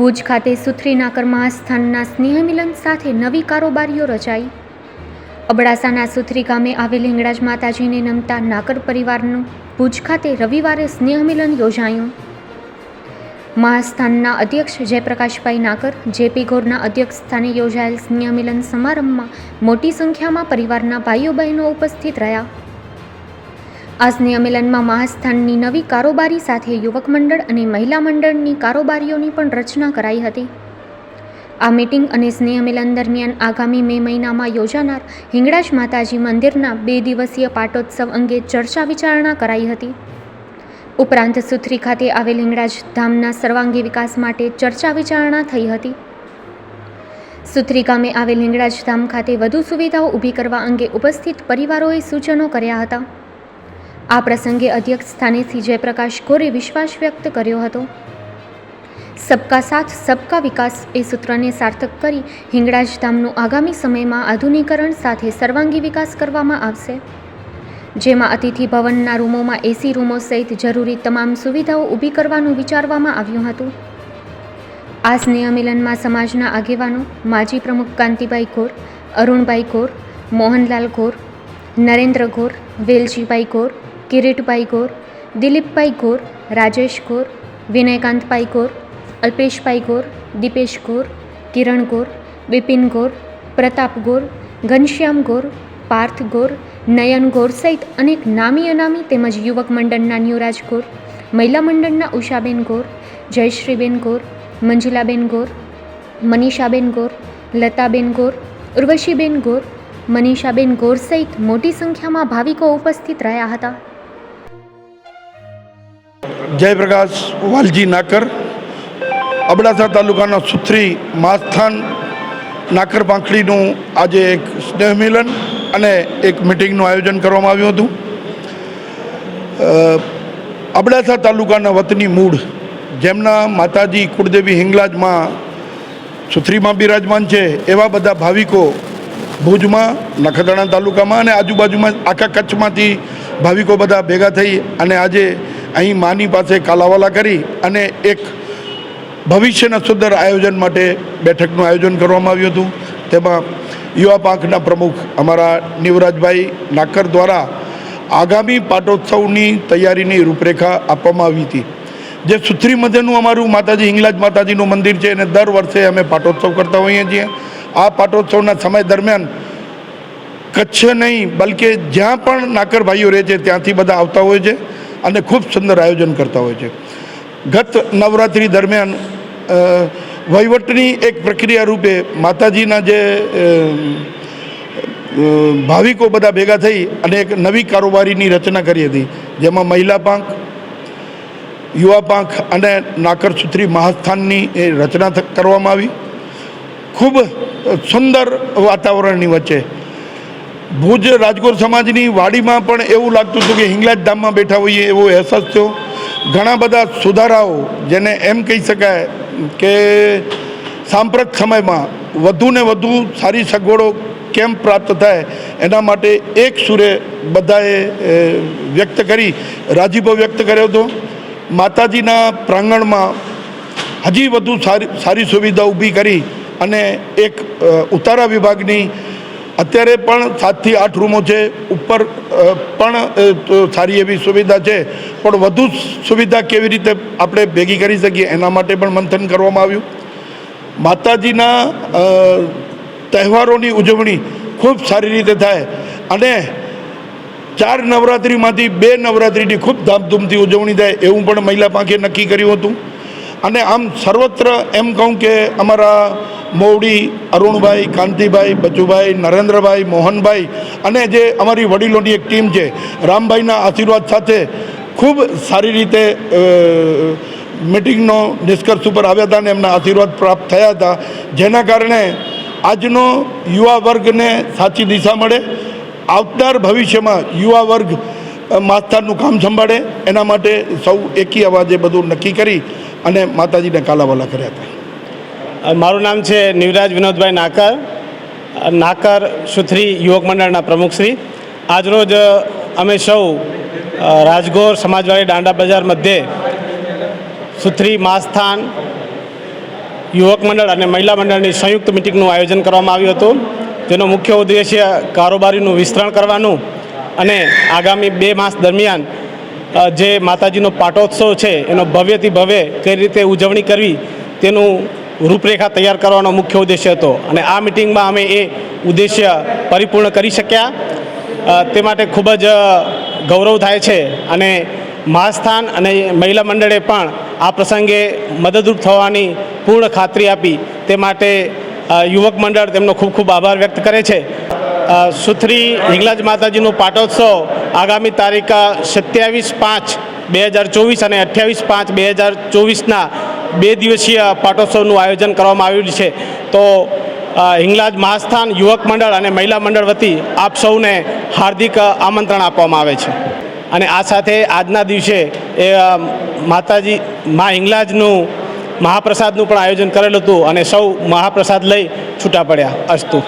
ભુજ ખાતે સુથરી નાકરમાં સ્થાનના સ્નેહમિલન સાથે નવી કારોબારીઓ રચાઈ. અબડાસાના સુથરી ગામે આવેલ હિંગળાજ માતાજીને નમતા નાકર પરિવારનું ભુજ ખાતે રવિવારે સ્નેહમિલન યોજાયું. મહાસ્થાનના અધ્યક્ષ જયપ્રકાશભાઈ નાકર, જેપી ગોરના અધ્યક્ષ સ્થાને યોજાયેલ સ્નેહમિલન સમારંભમાં મોટી સંખ્યામાં પરિવારના ભાઈઓ બહેનો ઉપસ્થિત રહ્યા. આ સ્નેહમિલનમાં મહાસ્થાનની નવી કારોબારી સાથે યુવક મંડળ અને મહિલા મંડળની કારોબારીઓની પણ રચના કરાઈ હતી. આ મીટિંગ અને સ્નેહમિલન દરમિયાન આગામી મે મહિનામાં યોજાનાર હિંગળાજ માતાજી મંદિરના બે દિવસીય પાટોત્સવ અંગે ચર્ચા વિચારણા કરાઈ હતી. ઉપરાંત સુથરી ખાતે આવેલ હિંગળાજ ધામના સર્વાંગી વિકાસ માટે ચર્ચા વિચારણા થઈ હતી. સુથરી ગામે આવેલ હિંગળાજ ધામ ખાતે વધુ સુવિધાઓ ઊભી કરવા અંગે ઉપસ્થિત પરિવારોએ સૂચનો કર્યા હતા. આ પ્રસંગે અધ્યક્ષ સ્થાનેથી જયપ્રકાશ ગોરે વિશ્વાસ વ્યક્ત કર્યો હતો. સબકા સાથ, સબકા વિકાસ એ સૂત્રને સાર્થક કરી હિંગળાજ ધામનું આગામી સમયમાં આધુનિકરણ સાથે સર્વાંગી વિકાસ કરવામાં આવશે. જેમાં અતિથિ ભવનના રૂમોમાં એસી રૂમો સહિત જરૂરી તમામ સુવિધાઓ ઊભી કરવાનું વિચારવામાં આવ્યું હતું. આ સ્નેહમિલનમાં સમાજના આગેવાનો માજી પ્રમુખ કાંતિભાઈ ગોર, અરુણભાઈ ગોર, મોહનલાલ ગોર, નરેન્દ્ર ગોર, વેલજીભાઈ ગોર કિરીટભાઈ ગોર દિલીપભાઈ ગોર રાજેશ ગોર વિનયકાંતભાઈ ગોર અલ્પેશભાઈ ગોર દીપેશ ગોર કિરણ ગોર બિપિન ગોર પ્રતાપ ગોર ઘનશ્યામ ગોર પાર્થ ગોર નયન ગોર સહિત અનેક નામી અનામી તેમજ યુવક મંડળના ન્યુરાજ ગોર મહિલા મંડળના ઉષાબેન ગોર જયશ્રીબેન ગોર મંજુલાબેન ગોર મનીષાબેન ગોર લતાબેન ગોર ઉર્વશીબેન ગોર મનીષાબેન ગોર સહિત મોટી સંખ્યામાં ભાવિકો ઉપસ્થિત રહ્યા હતા. જયપ્રકાશ વાલજી નાકર, અબડાસા તાલુકાના સુથરી માસ્થાન નાકર પાંખડીનું આજે એક સ્નેહ મિલન અને એક મિટિંગનું આયોજન કરવામાં આવ્યું હતું. અબડાસા તાલુકાના વતની મૂળ, જેમના માતાજી કુળદેવી હિંગલાજમાં સુથરીમાં બિરાજમાન છે, એવા બધા ભાવિકો ભુજમાં, નખત્રાણા તાલુકામાં અને આજુબાજુમાં આખા કચ્છમાંથી ભાવિકો બધા ભેગા થઈ અને આજે અહીં માની પાસે કાલાવાલા કરી અને એક ભવિષ્યના સુંદર આયોજન માટે બેઠકનું આયોજન કરવામાં આવ્યું હતું. તેમાં યુવા પાંખના પ્રમુખ અમારા નિવરાજભાઈ નાકર દ્વારા આગામી પાટોત્સવની તૈયારીની રૂપરેખા આપવામાં આવી હતી. જે સુથરી મધ્યનું અમારું માતાજી, હિંગલાજ માતાજીનું મંદિર છે અને દર વર્ષે અમે પાટોત્સવ કરતા હોઈએ છીએ. આ પાટોત્સવના સમય દરમિયાન કચ્છ નહીં, બલકે જ્યાં પણ નાકર ભાઈઓ રહે છે, ત્યાંથી બધા આવતા હોય છે. અને ખૂબ સુંદર આયોજન કરતા હોય છે. ગત નવરાત્રિ દરમિયાન વહીવટની એક પ્રક્રિયા રૂપે માતાજીના જે ભાવિકો બધા ભેગા થઈ અને એક નવી કારોબારીની રચના કરી હતી. જેમાં મહિલા પાંખ, યુવા પાંખ અને નાકર સુથરી મહાસ્થાનની એ રચના કરવામાં આવી. ખૂબ સુંદર વાતાવરણની વચ્ચે ભુજ રાજકોટ સમાજની વાડીમાં પણ એવું લાગતું હતું કે હિંગલાજ ધામમાં બેઠા હોઈએ એવો અહેસાસ થયો. ઘણા બધા સુધારાઓ, જેને એમ કહી શકાય કે સાંપ્રત સમયમાં વધુને વધુ સારી સગવડો કેમ પ્રાપ્ત થાય, એના માટે એક સુરે બધાએ વ્યક્ત કરી, રાજીપો વ્યક્ત કર્યો હતો. માતાજીના પ્રાંગણમાં હજી વધુ સારી સારી સુવિધા ઊભી કરી અને એક ઉતારા વિભાગની અત્યારે પણ સાતથી આઠ રૂમો છે, ઉપર પણ સારી એવી સુવિધા છે. પણ વધુ સુવિધા કેવી રીતે આપણે ભેગી કરી શકીએ એના માટે પણ મંથન કરવામાં આવ્યું. માતાજીના તહેવારોની ઉજવણી ખૂબ સારી રીતે થાય અને ચાર નવરાત્રિમાંથી બે નવરાત્રિની ખૂબ ધામધૂમથી ઉજવણી થાય એવું પણ મહિલા પાંખે નક્કી કર્યું હતું. અને આમ સર્વત્ર એમ કહું કે અમારા મોવડી અરુણભાઈ, કાંતિભાઈ, બચુભાઈ, નરેન્દ્રભાઈ, મોહનભાઈ અને જે અમારી વડીલોની એક ટીમ છે, રામભાઈના આશીર્વાદ સાથે ખૂબ સારી રીતે મિટિંગનો નિષ્કર્ષ ઉપર આવ્યા હતા અને એમના આશીર્વાદ પ્રાપ્ત થયા હતા, જેના કારણે આજનો યુવા વર્ગને સાચી દિશા મળે, આવનાર ભવિષ્યમાં યુવા વર્ગ માસ્તારનું કામ સંભાળે, એના માટે સૌ એકી અવાજે બધું નક્કી કરી અને માતાજીને કાલાવાલા કર્યા હતા. મારું નામ છે નિવરાજ વિનોદભાઈ નાકર. નાકર સુથરી યુવક મંડળના પ્રમુખશ્રી આજરોજ અમે સૌ રાજગોર સમાજવાડી દાંડા બજાર મધ્યે સુથરી માસ્થાન યુવક મંડળ અને મહિલા મંડળની સંયુક્ત મિટિંગનું આયોજન કરવામાં આવ્યું હતું. જેનો મુખ્ય ઉદ્દેશ્ય કારોબારીનું વિસ્તરણ કરવાનું અને આગામી બે માસ દરમિયાન જે માતાજીનો પાટોત્સવ છે, એનો ભવ્યથી ભવ્ય કઈ રીતે ઉજવણી કરવી તેનું રૂપરેખા તૈયાર કરવાનો મુખ્ય ઉદ્દેશ્ય હતો. અને આ મિટિંગમાં અમે એ ઉદ્દેશ્ય પરિપૂર્ણ કરી શક્યા. તે માટે ખૂબ જ ગૌરવ થાય છે. અને મહાસ્થાન અને મહિલા મંડળે પણ આ પ્રસંગે મદદરૂપ થવાની પૂર્ણ ખાતરી આપી. તે માટે યુવક મંડળ તેમનો ખૂબ ખૂબ આભાર વ્યક્ત કરે છે. સુથરી હિંગલાજ માતાજીનો પાટોત્સવ આગામી તારીખ સત્યાવીસ પાંચ બે હજાર ચોવીસ અને અઠ્યાવીસ પાંચ બે હજાર ચોવીસના બે દિવસીય પાટોત્સવનું આયોજન કરવામાં આવ્યું છે. તો હિંગલાજ મહાસ્થાન યુવક મંડળ અને મહિલા મંડળ વતી આપ સૌને હાર્દિક આમંત્રણ આપવામાં આવે છે. અને આ સાથે આજના દિવસે, એ માતાજી, મા હિંગલાજનું મહાપ્રસાદનું પણ આયોજન કરેલું હતું અને સૌ મહાપ્રસાદ લઈ છૂટા પડ્યા. અસ્તુ.